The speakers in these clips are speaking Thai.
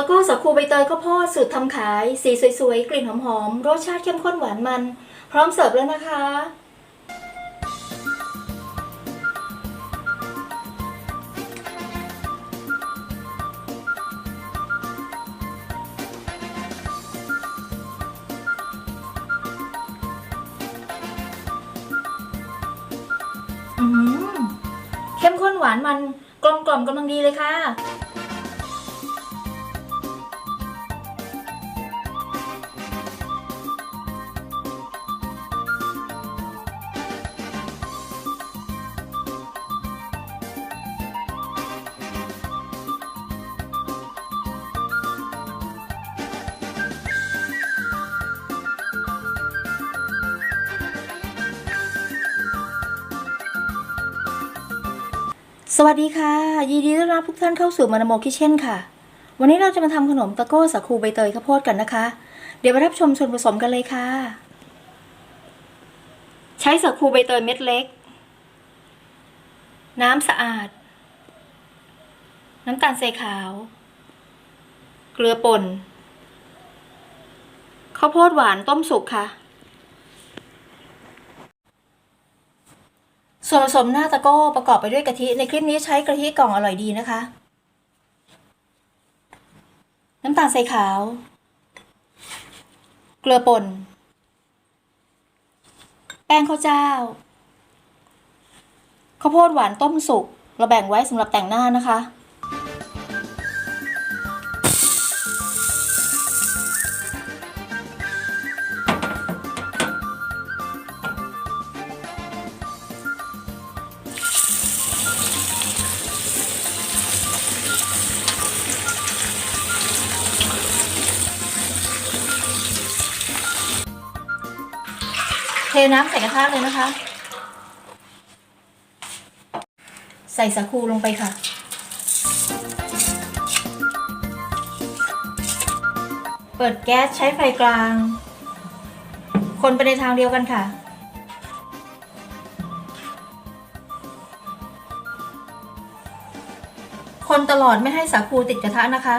แล้วก็สาคูใบเตยข้าวโพดสูตรทำขาย สีสวยๆ กลิ่นหอมๆ รสชาติเข้มข้นหวานมัน พร้อมเสิร์ฟแล้วนะคะ อืมเข้มข้นหวานมันกลมกล่อมกำลังดีเลยค่ะ สวัสดีค่ะ ยินดีต้อนรับทุกท่านเข้าสู่มานาโมคิเช่นค่ะ วันนี้เราจะมาทำขนมตะโก้สาคูใบเตยข้าวโพดกันนะคะ เดี๋ยวมารับชมส่วนผสมกันเลยค่ะ ใช้สาคูใบเตยเม็ดเล็ก น้ำสะอาด น้ำตาลทรายขาว เกลือป่นข้าวโพดหวานต้มสุกค่ะ ส่วนผสมหน้าตะโก้ประกอบไปด้วยกะทิ ในคลิปนี้ใช้กะทิกล่องอร่อยดีนะคะ น้ำตาลใส่ขาว เกลือป่น แป้งข้าวเจ้า ข้าวโพดหวานต้มสุก เราแบ่งไว้สำหรับแต่งหน้านะคะ น้ำใส่กระทะเลยนะคะ ใส่สาคูลงไปค่ะ เปิดแก๊สใช้ไฟกลาง คนไปในทางเดียวกันค่ะคนตลอดไม่ให้สาคูติดกระทะนะคะ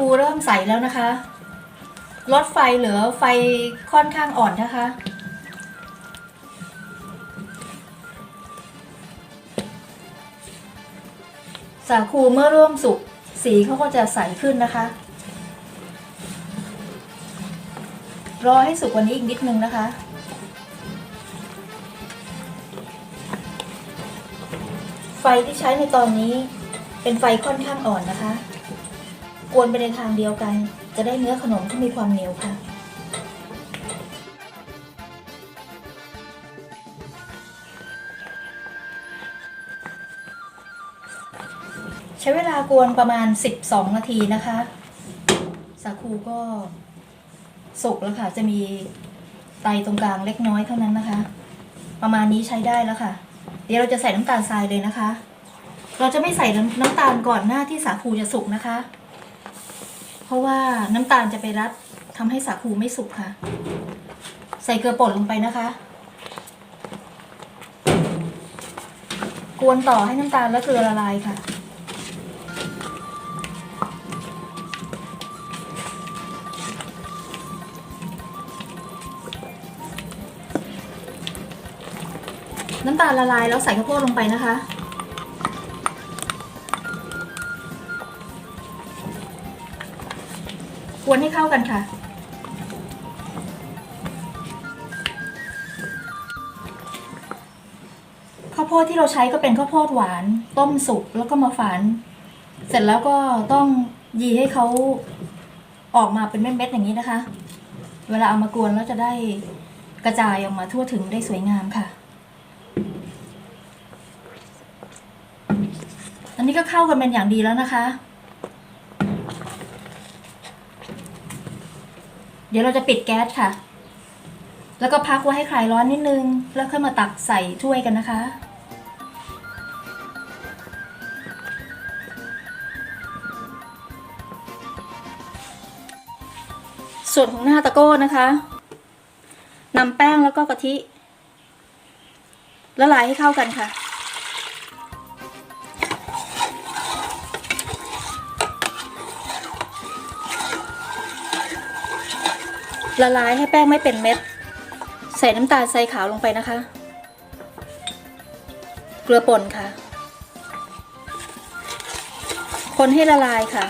ปูเริ่มใสแล้วนะคะลดไฟเหลือไฟค่อนข้างอ่อนนะคะ สาคูเมื่อเริ่มสุกสีเขาก็จะใสขึ้นนะคะ รอให้สุกว่านี้อีกนิดนึงนะคะไฟที่ใช้ในตอนนี้เป็นไฟค่อนข้างอ่อนนะคะ กวนไปในทางเดียวกัน จะได้เนื้อขนมที่มีความเหนียวค่ะ ใช้เวลากวนประมาณ 12 นาทีนะคะ สาคูก็สุกแล้วค่ะ จะมีไตตรงกลางเล็กน้อยเท่านั้นนะคะ ประมาณนี้ใช้ได้แล้วค่ะ เดี๋ยวเราจะใส่น้ำตาลทรายเลยนะคะ เราจะไม่ใส่น้ำน้ำตาลก่อนหน้าที่สาคูจะสุกนะคะ เพราะว่าน้ำตาลจะไปรัดทำให้สาคูไม่สุกค่ะ ใส่เกลือป่นลงไปนะคะ กวนต่อให้น้ำตาลและเกลือละลายค่ะน้ำตาลละลายแล้วใส่ข้าวโพดลงไปนะคะ วนให้เข้ากันค่ะ ข้าวโพดที่เราใช้ก็เป็นข้าวโพดหวาน ต้มสุกแล้วก็มาฝาน เสร็จแล้วก็ต้องยีให้เขาออกมาเป็นเม็ดๆอย่างนี้นะคะ เวลาเอามากวนแล้วจะได้กระจายออกมาทั่วถึงได้สวยงามค่ะ อันนี้ก็เข้ากันเป็นอย่างดีแล้วนะคะ เดี๋ยวเราจะปิดแก๊สค่ะ แล้วก็พักไว้ให้คลายร้อนนิดนึง แล้วค่อยมาตักใส่ถ้วยกันนะคะ ส่วนของหน้าตะโก้นะคะนำแป้งแล้วก็กะทิละลายให้เข้ากันค่ะ ละลายให้แป้งไม่เป็นเม็ด ใส่น้ำตาลทรายขาวลงไปนะคะ เกลือป่นค่ะ คนให้ละลายค่ะ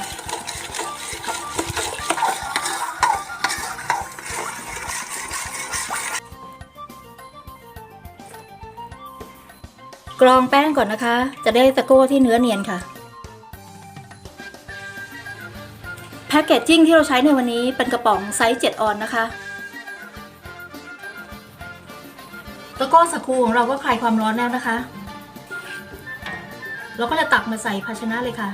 กรองแป้งก่อนนะคะ จะได้ตะโก้ที่เนื้อเนียนค่ะ พ็กเกจจิ้งที่เราใช้ในวันนี้เป็นกระป๋องไซส์ 7 ออนนะคะตะโก้สาคูของเราก็คลายความร้อนแล้วนะคะ เราก็จะตักมาใส่ภาชนะเลยค่ะ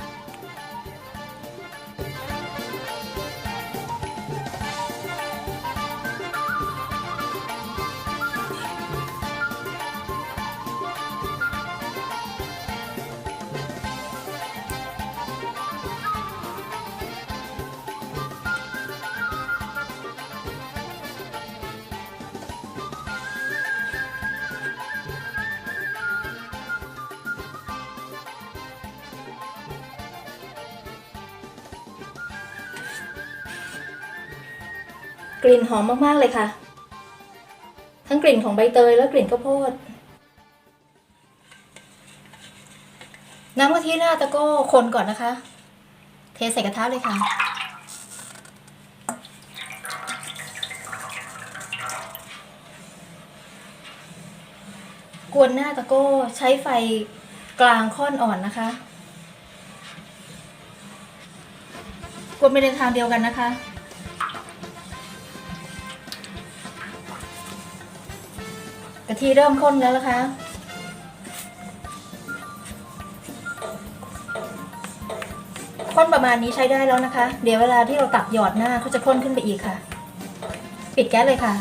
ลิ่นหอมมากๆเลยค่ะ ทั้งกลิ่นของใบเตยและกลิ่นข้าวโพด น้ำกะทิหน้าตะโก้คนก่อนนะคะ เทใส่กระทะเลยค่ะ กวนหน้าตะโก้ใช้ไฟกลางค่อนอ่อนนะคะ กวนไปในทางเดียวกันนะคะ กะทิเริ่มข้นแล้วนะคะ ข้นประมาณนี้ใช้ได้แล้วนะคะ เดี๋ยวเวลาที่เราตักหยอดหน้าเขาจะข้นขึ้นไปอีกค่ะ ปิดแก๊สเลยค่ะ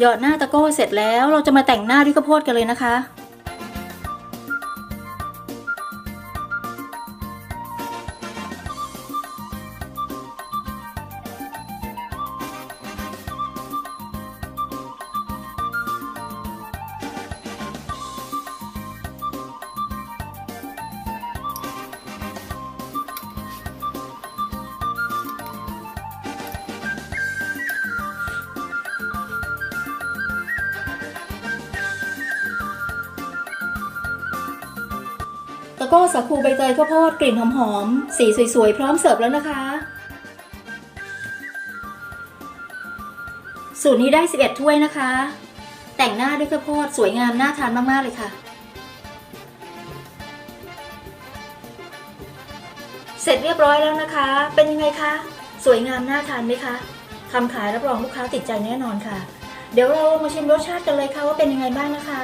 หยอดหน้าตะโก้เสร็จแล้วเราจะมาแต่งหน้าด้วยข้าวโพดกันเลยนะคะ ตะโก้สาคูใบเตยข้าวโพดกลิ่นหอมๆ สีสวยๆ พร้อมเสิร์ฟแล้วนะคะ สูตรนี้ได้ 11 ถ้วยนะคะ แต่งหน้าด้วยข้าวโพดสวยงามน่าทานมาก ๆ เลยค่ะ เสร็จเรียบร้อยแล้วนะคะ เป็นยังไงคะ สวยงามน่าทานไหมคะทำขายรับรองลูกค้าติดใจแน่นอนค่ะ เดี๋ยวเรามาชิมรสชาติกันเลยค่ะว่าเป็นยังไงบ้างนะคะ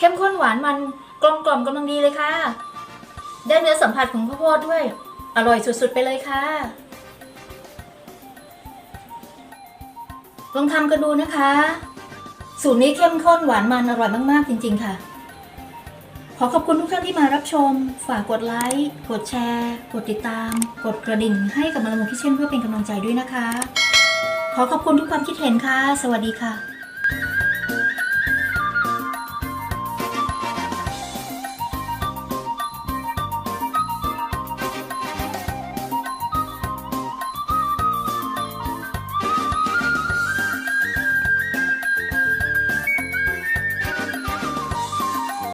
เข้มข้นหวานมันกลมกล่อมกำลังดีเลยค่ะ ได้เนื้อสัมผัสของข้าวโพดด้วย อร่อยสุดๆไปเลยค่ะ ลองทำกันดูนะคะ สูตรนี้เข้มข้นหวานมันอร่อยมากๆจริง ๆ ค่ะ ขอขอบคุณทุกท่านที่มารับชม ฝากกดไลค์ กดแชร์ กดติดตาม กดกระดิ่ง ให้กับมาลามูคิเช่นเพื่อเป็นกำลังใจด้วยนะคะ ขอขอบคุณทุกความคิดเห็นค่ะ สวัสดีค่ะ